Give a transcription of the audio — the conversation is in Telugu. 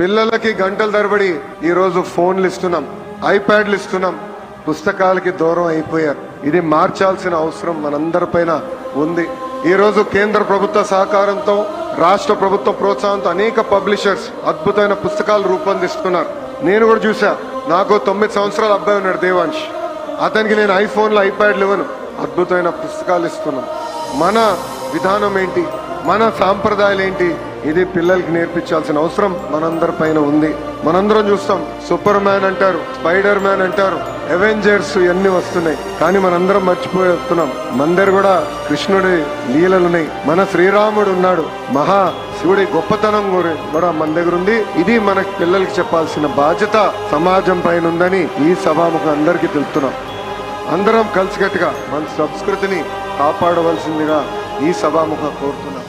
పిల్లలకి గంటల తరబడి ఈరోజు ఫోన్లు ఇస్తున్నాం ఐప్యాడ్లు ఇస్తున్నాం. పుస్తకాలకి దూరం అయిపోయారు. ఇది మార్చాల్సిన అవసరం మనందరిపైన ఉంది. ఈరోజు కేంద్ర ప్రభుత్వ సహకారంతో రాష్ట్ర ప్రభుత్వ ప్రోత్సాహంతో అనేక పబ్లిషర్స్ అద్భుతమైన పుస్తకాలు రూపొందిస్తున్నారు. నేను కూడా చూసా నాకు తొమ్మిది సంవత్సరాల అబ్బాయి ఉన్నాడు దేవాంశ్. అతనికి నేను ఐఫోన్లు ఐప్యాడ్లు ఇవ్వను. అద్భుతమైన పుస్తకాలు ఇస్తున్నాను మన విధానం ఏంటి? మన సాంప్రదాయాలు ఏంటి? ఇది పిల్లలకి నేర్పించాల్సిన అవసరం మనందరి పైన ఉంది. మనందరం చూస్తాం. సూపర్ మ్యాన్ అంటారు స్పైడర్ మ్యాన్ అంటారు అవెంజర్స్ ఇవన్నీ వస్తున్నాయి. కానీ మనందరం మర్చిపోతున్నాం. మందరు కూడా కృష్ణుడి లీలలున్నాయి. మన శ్రీరాముడు ఉన్నాడు. మహా శివుడి గొప్పతనం గురి- కూడా మన దగ్గర ఉంది. ఇది మన పిల్లలకి చెప్పాల్సిన బాధ్యత సమాజం పైన ఉందని ఈ సభాముఖం అందరికీ తెలుపుతున్నాం. అందరం కలిసికట్టుగా మన సంస్కృతిని కాపాడవలసిందిగా ఈ సభాముఖ కోరుతున్నాం.